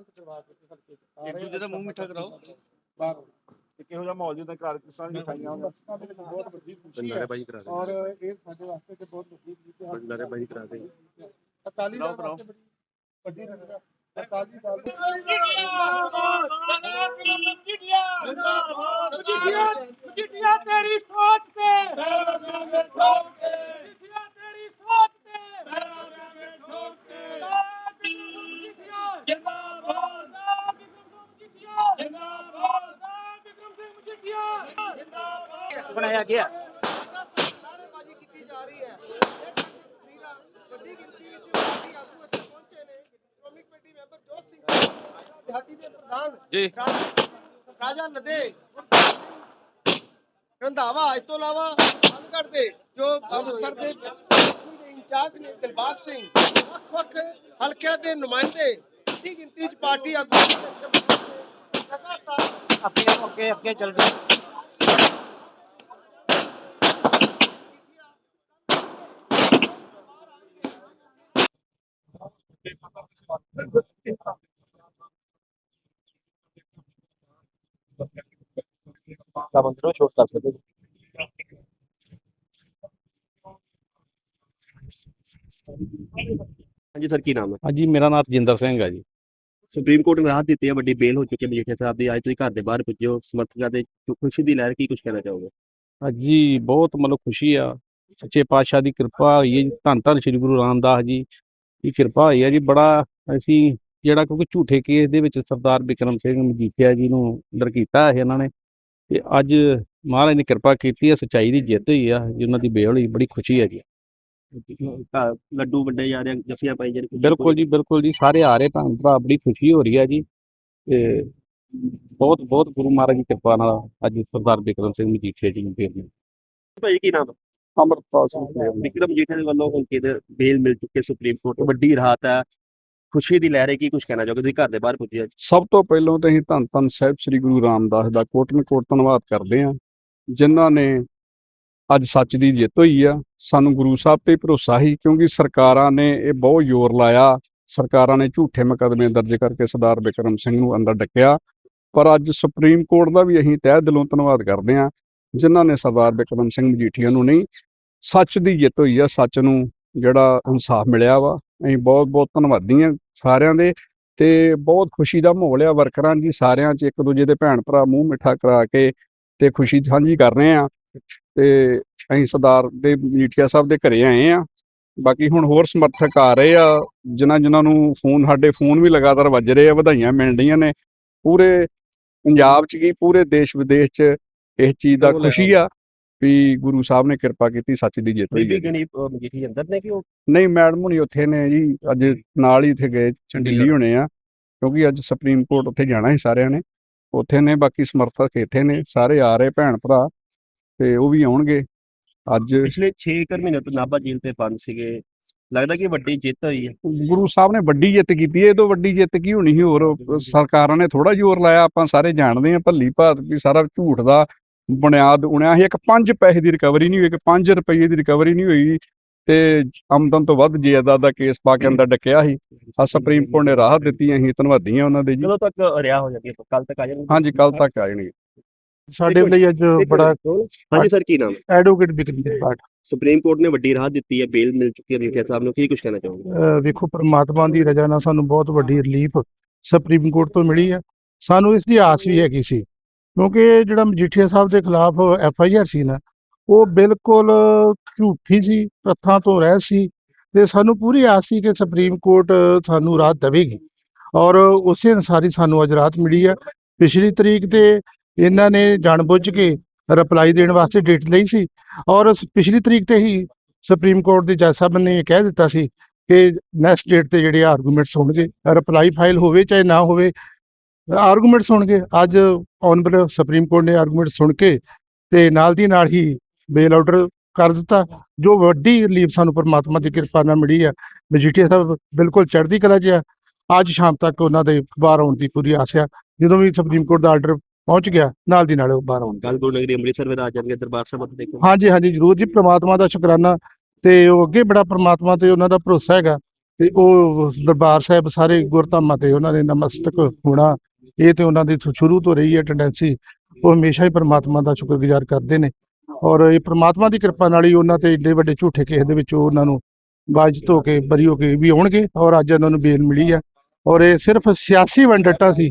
ਸ਼ਾਂਤ ਪਰਿਵਾਰ ਦੇ ਹਲਕੇ ਚ ਇੱਕ ਰਹੇ ਦੂਜੇ ਦਾ ਮੂੰਹ ਮਿੱਠਾ ਕਰਾਓ। ਬਾਹਰ ਤੇ ਕਿਹੋ ਜਿਹਾ ਮਾਹੌਲ ਜਿੱਦਾਂ ਘਰ ਕਿਸਾਂ ਦੀ ਮਿਠਾਈਆਂ ਹੋਣ ਬੱਚਿਆਂ ਦੇ ਵਿੱਚ ਬਹੁਤ ਵੱਡੀ ਖੁਸ਼ੀ ਹੈ ਨਾਰੇਬਾਜ਼ੀ ਕਰਾ ਦੇ ਔਰ ਇਹ ਸਾਡੇ ਵਾਸਤੇ ਤੇ ਬਹੁਤ ਵੱਡੀ ਚੀਜ਼ ਹੈ ਨਾਰੇਬਾਜ਼ੀ ਕਰਾ ਦੇ ਅਕਾਲੀ ਦਲ ਬਣਾਓ, ਵਾਸਤੇ ਬੜੀ ਵੱਡੀ ਚੀਜ਼ ਹੈ ਅਕਾਲੀ ਦਲ ਮਜੀਠੀਆ ਤੇਰੀ ਸੋਚ ਤੇ ਬਣਾਇਆ ਗਿਆ ਕੀਤੀ ਜਾ ਰਹੀ ਹੈ ਇਹ ਸਾਡੀਆਂ ਤਸਵੀਰਾਂ ਵੱਡੀ ਗਿਣਤੀ ਵਿੱਚ ਪਾਰਟੀ ਆਗੂ ਇੱਥੇ ਪਹੁੰਚੇ ਨੇ ਸ਼੍ਰੋਮਣੀ ਕਮੇਟੀ ਮੈਂਬਰ ਜੋਤ ਸਿੰਘ ਸਾਹਿਬ ਦਿਹਾਤੀ ਦੇ ਪ੍ਰਧਾਨ ਜੀ। ਰਾਜਾ ਲਦੇ ਰੰਧਾਵਾ ਇਸ ਤੋਂ ਇਲਾਵਾ ਅਨਗੜ ਦੇ ਜੋ ਅੰਮ੍ਰਿਤਸਰ ਦੇ ਇੰਚਾਰਜ ਨੇ ਦਿਲਬਾਗ ਸਿੰਘ ਵੱਖ ਵੱਖ ਹਲਕਿਆਂ ਦੇ ਨੁਮਾਇੰਦੇ ਵੱਡੀ ਗਿਣਤੀ ਵਿੱਚ ਪਾਰਟੀ ਆਗੂ ਅੱਗੇ ਅੱਗੇ ਅੱਗੇ ਚੱਲ ਜਾ ਤਾਂ ਬੰਦ ਨੂੰ ਛੋਟ ਕਰ ਸਕਦੇ ਹਾਂਜੀ ਸਰ ਕੀ ਨਾਮ ਹੈ? ਹਾਂਜੀ ਮੇਰਾ ਨਾਮ ਰਜਿੰਦਰ ਸਿੰਘ ਹੈ ਜੀ। ਸੁਪਰੀਮ ਕੋਰਟ ਨੇ ਰਾਹਤ ਦਿੱਤੀ ਹੈ, ਵੱਡੀ ਬੇਲ ਹੋ ਚੁੱਕੀ ਹੈ ਮਜੀਠੀਆ ਸਾਹਿਬ ਦੀ। ਅੱਜ ਤੁਸੀਂ ਘਰ ਦੇ ਬਾਹਰ ਪੁੱਜੇ ਹੋ, ਸਮਰਥਕਾਂ ਦੇ ਖੁਸ਼ੀ ਦੀ ਲਹਿਰ ਕੀ ਕੁਝ ਕਹਿਣਾ ਚਾਹੋਗੇ? ਹਾਂਜੀ ਬਹੁਤ ਮਤਲਬ ਖੁਸ਼ੀ ਆ। ਸੱਚੇ ਪਾਤਸ਼ਾਹ ਦੀ ਕਿਰਪਾ ਹੋਈ ਹੈ ਜੀ। ਧੰਨ ਧੰਨ ਸ੍ਰੀ ਗੁਰੂ ਰਾਮਦਾਸ ਜੀ ਦੀ ਕਿਰਪਾ ਹੋਈ ਹੈ ਜੀ। ਬੜਾ ਅਸੀਂ ਜਿਹੜਾ ਕਿਉਂਕਿ ਝੂਠੇ ਕੇਸ ਦੇ ਵਿੱਚ ਸਰਦਾਰ ਬਿਕਰਮ ਸਿੰਘ ਮਜੀਠੀਆ ਜੀ ਨੂੰ ਅੰਦਰ ਕੀਤਾ ਹੈ ਇਹਨਾਂ ਨੇ। ਤੇ ਅੱਜ ਮਹਾਰਾਜ ਨੇ ਕਿਰਪਾ ਕੀਤੀ ਹੈ, ਸੱਚਾਈ ਦੀ ਜਿੱਤ ਹੋਈ ਆ ਜੀ ਉਹਨਾਂ ਦੀ ਬੇਲ ਹੋਈ, ਬੜੀ ਖੁਸ਼ੀ ਹੈ ਜੀ ਘਰ ਲੱਡੂ ਵੱਡੇ ਜਾ ਰਹੇ ਜਫੀਆਂ ਪਾਈ ਜਾ ਰਹੀਆਂ ਬਿਲਕੁਲ ਜੀ ਬਿਲਕੁਲ ਜੀ ਸਾਰੇ ਆ ਰਹੇ ਭੈਣ ਭਰਾ ਬੜੀ ਖੁਸ਼ੀ ਹੋ ਰਹੀ ਹੈ ਜੀ। ਤੇ ਬਹੁਤ ਬਹੁਤ ਗੁਰੂ ਮਹਾਰਾਜ ਦੀ ਕਿਰਪਾ ਨਾਲ ਅੱਜ ਸਰਦਾਰ ਬਿਕਰਮ ਸਿੰਘ ਮਜੀਠੀਆ ਜੀ ਨੂੰ ਫੇਰ। ਭਾਈ ਕੀ ਨਾਮ? ਹੈ ਅੰਮ੍ਰਿਤਪਾਲ ਸਿੰਘ ਪਲੇਰ। ਵਿਕਰਮ ਮਜੀਠੀਆ ਦੇ ਵੱਲੋਂ ਹੁਣ ਕਿਹਦੇ ਬੇਲ ਮਿਲ ਚੁੱਕੀ ਸੁਪਰੀਮ ਕੋਰਟ ਵੱਡੀ ਰਾਹਤ ਹੈ। ਖੁਸ਼ੀ ਦੀ ਲਹਿਰ ਹੈ ਕੀ ਕੁਝ ਕਹਿਣਾ ਚਾਹੋਗੇ? ਤੁਸੀਂ ਘਰ ਦੇ ਬਾਹਰ ਪੁੱਜੇ ਹੋ ਸਭ ਤੋਂ ਪਹਿਲਾਂ ਤਾਂ ਅਸੀਂ ਧੰਨ ਧੰਨ ਸਾਹਿਬ ਸ੍ਰੀ ਗੁਰੂ ਰਾਮਦਾਸ ਦਾ ਕੋਟਨ ਕੋਟ ਧੰਨਵਾਦ ਕਰਦੇ ਹਾਂ ਜਿਨ੍ਹਾਂ ਨੇ ਅੱਜ ਸੱਚ ਦੀ ਜਿੱਤ ਹੋਈ ਆ। ਸਾਨੂੰ ਗੁਰੂ ਸਾਹਿਬ ਤੇ ਭਰੋਸਾ ਸੀ ਕਿਉਂਕਿ ਸਰਕਾਰਾਂ ਨੇ ਇਹ ਬਹੁਤ ਜ਼ੋਰ ਲਾਇਆ। ਸਰਕਾਰਾਂ ਨੇ ਝੂਠੇ ਮੁਕੱਦਮੇ ਦਰਜ ਕਰਕੇ ਸਰਦਾਰ ਬਿਕਰਮ ਸਿੰਘ ਨੂੰ ਅੰਦਰ ਡੱਕਿਆ। ਪਰ ਅੱਜ ਸੁਪਰੀਮ ਕੋਰਟ ਦਾ ਵੀ ਅਸੀਂ ਤਹਿ ਦਿਲੋਂ ਧੰਨਵਾਦ ਕਰਦੇ ਹਾਂ, ਜਿਨ੍ਹਾਂ ਨੇ ਸਰਦਾਰ ਬਿਕਰਮ ਸਿੰਘ ਮਜੀਠੀਆ ਨੂੰ ਨਹੀਂ, ਸੱਚ ਦੀ ਜਿੱਤ ਹੋਈ ਆ। ਸੱਚ ਨੂੰ ਜਿਹੜਾ ਇਨਸਾਫ ਮਿਲਿਆ ਵਾ। ਅਸੀਂ ਬਹੁਤ ਬਹੁਤ ਧੰਨਵਾਦੀ ਹਾਂ ਸਾਰਿਆਂ ਦੇ ਤੇ ਬਹੁਤ ਖੁਸ਼ੀ ਦਾ ਮਾਹੌਲ ਆ ਵਰਕਰਾਂ ਦੀ। ਸਾਰਿਆਂ 'ਚ ਇੱਕ ਦੂਜੇ ਦੇ ਭੈਣ ਭਰਾ ਮੂੰਹ ਮਿੱਠਾ ਕਰਾ ਕੇ ਤੇ ਖੁਸ਼ੀ ਸਾਂਝੀ ਕਰ ਰਹੇ ਆ ਤੇ ਅਸੀਂ ਸਰਦਾਰ ਦੇ ਮਜੀਠੀਆ ਸਾਹਿਬ ਦੇ ਘਰੇ ਆਏ ਆ। ਬਾਕੀ ਹੁਣ ਹੋਰ ਸਮਰਥਕ ਆ ਰਹੇ ਆ ਜਿਨ੍ਹਾਂ ਜਿਨ੍ਹਾਂ ਨੂੰ ਫੋਨ ਸਾਡੇ ਫੋਨ ਵੀ ਲਗਾਤਾਰ ਵੱਜ ਰਹੇ ਆ ਵਧਾਈਆਂ ਮਿਲ ਰਹੀਆਂ ਨੇ। ਪੂਰੇ ਪੰਜਾਬ 'ਚ ਕੀ ਪੂਰੇ ਦੇਸ਼ ਵਿਦੇਸ਼ 'ਚ ਇਸ ਚੀਜ਼ ਦਾ ਖੁਸ਼ੀ ਆ ਵੀ ਗੁਰੂ ਸਾਹਿਬ ਨੇ ਕਿਰਪਾ ਕੀਤੀ ਸੱਚ ਦੀ ਜਿੱਤ ਹੋਈ ਹੈ ਬੀਬੀ ਗਣੀ ਮਜੀਠੀ ਅੰਦਰ ਨੇ ਕਿ ਉਹ? ਨਹੀਂ ਮੈਡਮ ਹੁਣੀ ਉੱਥੇ ਨੇ ਜੀ ਅੱਜ ਨਾਲ ਹੀ ਇੱਥੇ ਗਏ ਦਿੱਲੀ ਹੋਣੇ ਆ। ਕਿਉਂਕਿ ਅੱਜ ਸੁਪਰੀਮ ਕੋਰਟ ਉੱਥੇ ਜਾਣਾ ਸੀ ਸਾਰਿਆਂ ਨੇ। ਉੱਥੇ ਨੇ ਬਾਕੀ ਸਮਰਥਕ ਇੱਥੇ ਨੇ ਸਾਰੇ ਆ ਰਹੇ ਭੈਣ ਭਰਾ। ਤੇ ਉਹ ਵੀ ਆਉਣਗੇ। ਅੱਜ ਪਿਛਲੇ 6 ਮਹੀਨੇ ਤੋਂ ਨਾਭਾ ਜੇਲ੍ਹ ਤੇ ਬੰਦ ਸੀਗੇ। ਲੱਗਦਾ ਕਿ ਵੱਡੀ ਜਿੱਤ ਹੋਈ ਹੈ। ਗੁਰੂ ਸਾਹਿਬ ਨੇ ਵੱਡੀ ਜਿੱਤ ਕੀਤੀ ਹੈ ਇਹ ਤੋਂ ਵੱਡੀ ਜਿੱਤ ਕੀ ਹੋਣੀ ਸੀ? ਹੋਰ ਸਰਕਾਰਾਂ ਨੇ ਥੋੜਾ ਜ਼ੋਰ ਲਾਇਆ ਆਪਾਂ ਸਾਰੇ ਜਾਣਦੇ ਹਾਂ ਭੱਲੀ ਭਾਤ ਵੀ ਸਾਰਾ ਝੂਠ ਦਾ ਬੁਨਿਆਦ ਉਣਿਆ ਸੀ। ਇੱਕ 5 ਪੈਸੇ ਦੀ ਰਿਕਵਰੀ ਨਹੀਂ ਹੋਈ ਇੱਕ 5 ਰੁਪਏ ਦੀ ਰਿਕਵਰੀ ਨਹੀਂ ਹੋਈ। ਤੇ ਆਮਦਨ ਤੋਂ ਵੱਧ ਜਾਇਦਾਦ ਦਾ ਕੇਸ ਪਾ ਕੇ ਅੰਦਰ ਡੱਕਿਆ ਸੀ। ਆ ਸੁਪਰੀਮ ਕੋਰਟ ਨੇ ਰਾਹਤ ਦਿੱਤੀ ਅਸੀਂ ਧੰਨਵਾਦੀ ਹਾਂ ਉਹਨਾਂ ਦੇ ਜੀ। ਕਦੋਂ ਤੱਕ ਰਿਹਾ ਹੋ ਜਾਣੀ ਕੱਲ ਤੱਕ ਆ ਜਾਣਗੇ? ਹਾਂਜੀ ਕੱਲ ਤੱਕ ਆ ਜਾਣਗੇ। ਸਾਡੇ ਲਈ ਅੱਜ ਬੜਾ ਹਾਂਜੀ ਸਰ ਕੀ ਨਾਮ? ਹੈ ਐਡਵੋਕੇਟ ਬਿਕਰਮ ਸਿੰਘ ਪਾਠ। ਸੁਪਰੀਮ ਕੋਰਟ ਨੇ ਵੱਡੀ ਰਾਹਤ ਦਿੱਤੀ ਹੈ ਬੇਲ ਮਿਲ ਚੁੱਕੀ ਹੈ ਮਜੀਠੀਆ ਸਾਹਿਬ ਨੂੰ। ਕੀ ਕੁਝ ਕਹਿਣਾ ਚਾਹੋਗੇ? ਵੇਖੋ ਪਰਮਾਤਮਾ ਦੀ ਰਜ਼ਾ ਨਾਲ ਸਾਨੂੰ ਬਹੁਤ ਵੱਡੀ ਰਿਲੀਫ ਸੁਪਰੀਮ ਕੋਰਟ ਤੋਂ ਮਿਲੀ ਹੈ। ਸਾਨੂੰ ਇਸ ਦੀ ਆਸ ਵੀ ਹੈਗੀ ਸੀ ਕਿਉਂਕਿ ਜਿਹੜਾ ਮਜੀਠੀਆ ਸਾਹਿਬ ਦੇ ਖਿਲਾਫ ਐਫ ਆਈ ਆਰ ਸੀ ਨਾ ਉਹ ਬਿਲਕੁਲ ਝੂਠੀ ਸੀ ਤੱਥਾਂ ਤੋਂ ਰਹਿ ਸੀ ਤੇ ਸਾਨੂੰ ਪੂਰੀ ਆਸ ਸੀ ਕਿ ਸੁਪਰੀਮ ਕੋਰਟ ਸਾਨੂੰ ਰਾਹਤ ਦੇਵੇਗੀ। ਔਰ ਉਸੇ ਅਨੁਸਾਰ ਹੀ ਸਾਨੂੰ ਅੱਜ ਰਾਹਤ ਮਿਲੀ ਹੈ। ਪਿਛਲੀ ਤਰੀਕ ਤੇ ਇਹਨਾਂ ਨੇ ਜਾਣਬੁੱਝ ਕੇ ਰਿਪਲਾਈ ਦੇਣ ਵਾਸਤੇ ਡੇਟ ਲਈ ਸੀ। ਔਰ ਪਿਛਲੀ ਤਰੀਕ ਤੇ ਹੀ ਸੁਪਰੀਮ ਕੋਰਟ ਦੇ ਜੱਜ ਸਾਹਿਬ ਨੇ ਇਹ ਕਹਿ ਦਿੱਤਾ ਸੀ ਕਿ ਨੈਕਸਟ ਡੇਟ ਤੇ ਜਿਹੜੇ ਆਰਗੂਮੈਂਟਸ ਹੋਣਗੇ ਰਿਪਲਾਈ ਫਾਈਲ ਹੋਵੇ ਚਾਹੇ ਨਾ ਹੋਵੇ ਆਰਗੂਮੈਂਟਸ ਹੋਣਗੇ। ਅੱਜ ਆਨਰੇਬਲ ਸੁਪਰੀਮ ਕੋਰਟ ਨੇ ਆਰਗੂਮੈਂਟ ਸੁਣ ਕੇ ਤੇ ਨਾਲ ਦੀ ਨਾਲ ਹੀ ਬੇਲ ਆਰਡਰ ਕਰ ਦਿੱਤਾ, ਜੋ ਵੱਡੀ ਰਿਲੀਫ ਸਾਨੂੰ ਪਰਮਾਤਮਾ ਦੀ ਕਿਰਪਾ ਨਾਲ ਮਿਲੀ ਹੈ ਮਜੀਠੀਆ ਸਾਹਿਬ ਬਿਲਕੁਲ ਚੜ੍ਹਦੀ ਕਲਾ ਜਿਹਾ ਅੱਜ ਸ਼ਾਮ ਤੱਕ ਉਹਨਾਂ ਦੇ ਬਾਹਰ ਆਉਣ ਦੀ ਪੂਰੀ ਆਸ ਆ। ਜਦੋਂ ਵੀ ਸੁਪਰੀਮ ਕੋਰਟ ਦਾ ਆਰਡਰ ਪਹੁੰਚ ਗਿਆ ਨਾਲ ਦੀ ਨਾਲ ਉਹ ਬਾਹਰ ਆਉਣਗੇ ਕੱਲ ਗੁਰੂ ਨਗਰੀ ਅੰਮ੍ਰਿਤਸਰ ਵਿੱਚ ਆ ਜਾਣਗੇ ਦਰਬਾਰ ਸਾਹਿਬ ਮੱਥਾ ਦੇਖੋ। ਹਾਂਜੀ ਹਾਂਜੀ ਜਰੂਰ ਜੀ ਪ੍ਰਮਾਤਮਾ ਦਾ ਸ਼ੁਕਰਾਨਾ ਤੇ ਉਹ ਅੱਗੇ ਬੜਾ ਪ੍ਰਮਾਤਮਾ ਤੇ ਉਹਨਾਂ ਦਾ ਭਰੋਸਾ ਹੈਗਾ ਤੇ ਉਹ ਦਰਬਾਰ ਸਾਹਿਬ ਸਾਰੇ ਗੁਰਧਾਮਾਂ ਤੇ ਉਹਨਾਂ ਦੇ ਨਮਸਤਕ ਹੋਣਾ ਇਹ ਤੇ ਉਹਨਾਂ ਦੀ ਸ਼ੁਰੂ ਤੋਂ ਰਹੀ ਹੈ ਟੈਂਡੈਂਸੀ ਉਹ ਹਮੇਸ਼ਾ ਹੀ ਪ੍ਰਮਾਤਮਾ ਦਾ ਸ਼ੁਕਰਗੁਜ਼ਾਰ ਕਰਦੇ ਨੇ। ਔਰ ਇਹ ਪ੍ਰਮਾਤਮਾ ਦੀ ਕਿਰਪਾ ਨਾਲ ਹੀ ਉਹਨਾਂ ਤੇ ਏਡੇ ਵੱਡੇ ਝੂਠੇ ਕੇਸ ਦੇ ਵਿੱਚ ਉਹਨਾਂ ਨੂੰ ਬਾਜਤ ਹੋ ਕੇ ਬਰੀ ਹੋ ਕੇ ਵੀ ਆਉਣਗੇ ਔਰ ਅੱਜ ਉਹਨਾਂ ਨੂੰ ਬੇਲ ਮਿਲੀ ਹੈ। ਔਰ ਇਹ ਸਿਰਫ ਸਿਆਸੀ ਵੰਡਟਾ ਸੀ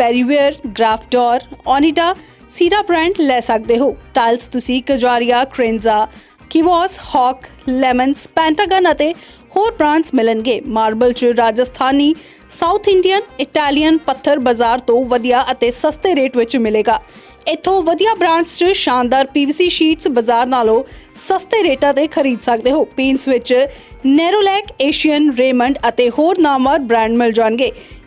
ਪੈਰੀਵੇਅਰ ਗ੍ਰਾਫਡੋਰ ਓਨੀਡਾ ਸੀਰਾ ਬ੍ਰਾਂਡ ਲੈ ਸਕਦੇ ਹੋ। ਟਾਈਲਸ ਤੁਸੀਂ ਕਜਾਰੀਆ ਕ੍ਰੇਨਜ਼ਾ ਕਿਵੋਸ ਹੌਕ ਲੈਮਨਸ ਪੈਂਟਾਗਨ ਅਤੇ ਹੋਰ ਬ੍ਰਾਂਡਸ ਮਿਲਣਗੇ। ਮਾਰਬਲ ਚ ਰਾਜਸਥਾਨੀ ਸਾਊਥ ਇੰਡੀਅਨ ਇਟਾਲੀਅਨ ਪੱਥਰ ਬਾਜ਼ਾਰ ਤੋਂ ਵਧੀਆ ਅਤੇ ਸਸਤੇ ਰੇਟ ਵਿੱਚ ਮਿਲੇਗਾ। ਇੱਥੋਂ ਵਧੀਆ ਬ੍ਰਾਂਡਸ 'ਚ ਸ਼ਾਨਦਾਰ ਪੀਵੀਸੀ ਸ਼ੀਟਸ ਬਾਜ਼ਾਰ ਨਾਲੋਂ ਸਸਤੇ ਰੇਟਾਂ ਤੇ ਖਰੀਦ ਸਕਦੇ ਹੋ। ਪੇਂਟਸ ਵਿੱਚ ਨੈਰੋਲੈਕ ਏਸ਼ੀਅਨ ਰੇਮੰਡ ਅਤੇ ਹੋਰ ਨਾਮਵਰ ਬ੍ਰਾਂਡ ਮਿਲ ਜਾਣਗੇ।